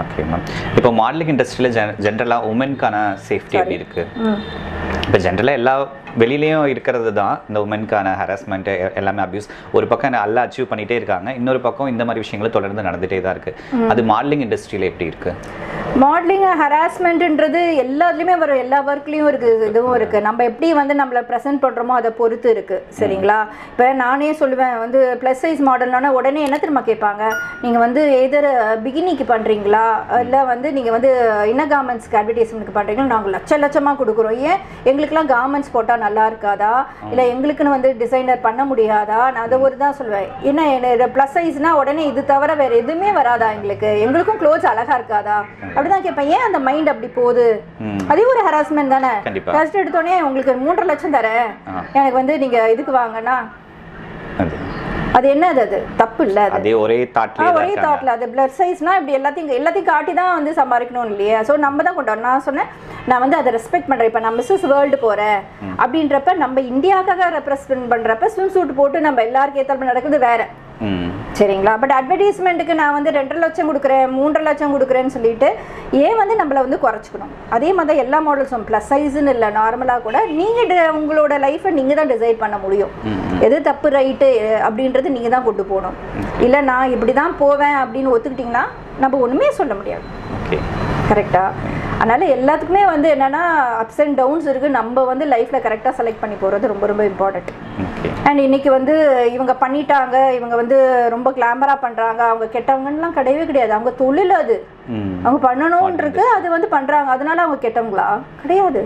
Okay ma'am இப்போ modelling இண்டஸ்ட்ரியில் ஜென் ஜென்ரலாக உமனுக்கான சேஃப்டி எப்படி இருக்கு? இப்போ ஜென்ரலாக எல்லா வெளியிலயும் இருக்கிறது தான் இந்த உமனுக்கான ஹராஸ்மெண்ட் எல்லாமே அபியூஸ் ஒரு பக்கம் நல்லா அச்சீவ் பண்ணிட்டே இருக்காங்க இன்னொரு பக்கம் இந்த மாதிரி விஷயங்களும் தொடர்ந்து நடந்துட்டே தான் இருக்கு. அது மாடலிங் இண்டஸ்ட்ரியில் எப்படி இருக்கு? மாடலிங் ஹராஸ்மெண்ட்ன்றது எல்லாத்துலேயுமே வரும். எல்லா ஒர்க்லேயும் இருக்குது இதுவும் இருக்குது நம்ம எப்படி வந்து நம்மளை ப்ரெசென்ட் பண்ணுறோமோ அதை பொறுத்து இருக்குது சரிங்களா? இப்போ நானே சொல்லுவேன். வந்து ப்ளஸ் சைஸ் மாடல்னா உடனே என்ன திரும்ப கேட்பாங்க? நீங்கள் வந்து எதர் பிகினிக்கு பண்ணுறீங்களா இல்லை வந்து நீங்கள் வந்து இன்ன கார்மெண்ட்ஸ்க்கு அட்வர்டைஸ்மெண்ட்க்கு பண்ணுறீங்களா நாங்கள் லட்ச லட்சமாக கொடுக்குறோம். ஏன்? எங்களுக்கெல்லாம் கார்மெண்ட்ஸ் போட்டால் நல்லா இருக்காதா? இல்லை எங்களுக்குன்னு வந்து டிசைனர் பண்ண முடியாதா? நான் அதை ஒரு தான் சொல்லுவேன். என்ன ப்ளஸ் சைஸ்னா உடனே இது தவிர வேறு எதுவுமே வராதா எங்களுக்கு? எங்களுக்கும் க்ளோத்ஸ் அழகா இருக்காதா? அப்படிதான் கேட்பேன். ஏன் அந்த மைண்ட் அப்படி போகுது. அதே ஒரு ஹராஸ்மெண்ட் தானே. ஃபர்ஸ்ட் எடுத்தோடனே உங்களுக்கு மூன்றரை லட்சம் தரேன். எனக்கு வந்து நீங்க இதுக்கு வாங்கன்னா அது. என்னது அது? தப்பு இல்ல அது. ஒரே தான் ஒரே தாட்ல அது. பிளட் சைஸ்னா இப்படி எல்லாத்தையும் எல்லாத்தையும் காட்டி தான் வந்து சம்பாதிக்கணும் இல்லையா? ஸோ நம்ம தான் கொண்டு நான் சொன்னேன் நான் வந்து அதை ரெஸ்பெக்ட் பண்றேன். இப்போ நான் மிஸ்ஸஸ் வேர்ல்டு போறேன். அப்படின்றப்ப நம்ம இந்தியாவுக்காக ரெப்ரசன்ட் பண்றப்ப ஸ்விம் சூட் போட்டு நம்ம எல்லாருக்கும் ஏற்ற நடக்குது வேற. சரிங்களா? பட் அட்வர்டைஸ்மெண்ட்டுக்கு நான் வந்து ரெண்டரை லட்சம் கொடுக்குறேன் மூன்றரை லட்சம் கொடுக்குறேன்னு சொல்லிட்டு ஏன் வந்து நம்மளை வந்து குறைச்சிக்கணும்? அதே மாதிரி தான் எல்லா மாடல்ஸும் ப்ளஸ் சைஸ்ன்னு இல்லை நார்மலாக கூட நீங்கள் உங்களோட லைஃப்பை நீங்கள் தான் டிசைட் பண்ண முடியும். எது தப்பு ரைட்டு அப்படின்றது நீங்கள் தான் கொண்டு போகணும். இல்லை நான் இப்படி தான் போவேன் அப்படின்னு ஒத்துக்கிட்டிங்கன்னா நம்ம ஒன்றுமே சொல்ல முடியாது. ஓகே கரெக்டா அதனால எல்லாத்துக்குமே வந்து என்னன்னா அப்ஸ் அண்ட் டவுன்ஸ் இருக்குது நம்ம வந்து லைஃப்பில் கரெக்டாக செலக்ட் பண்ணி போகிறது ரொம்ப ரொம்ப இம்பார்ட்டன்ட் ஓகே அண்ட் இன்னைக்கு வந்து இவங்க பண்ணிட்டாங்க இவங்க வந்து ரொம்ப கிளாமரா பண்றாங்க. அவங்க கெட்டவங்கலாம் கிடையவே கிடையாது. அவங்க தொழில் அது. அவங்க பண்ணணும்னு இருக்கு அது வந்து பண்றாங்க. அதனால அவங்க கெட்டவங்களா? கிடையாது.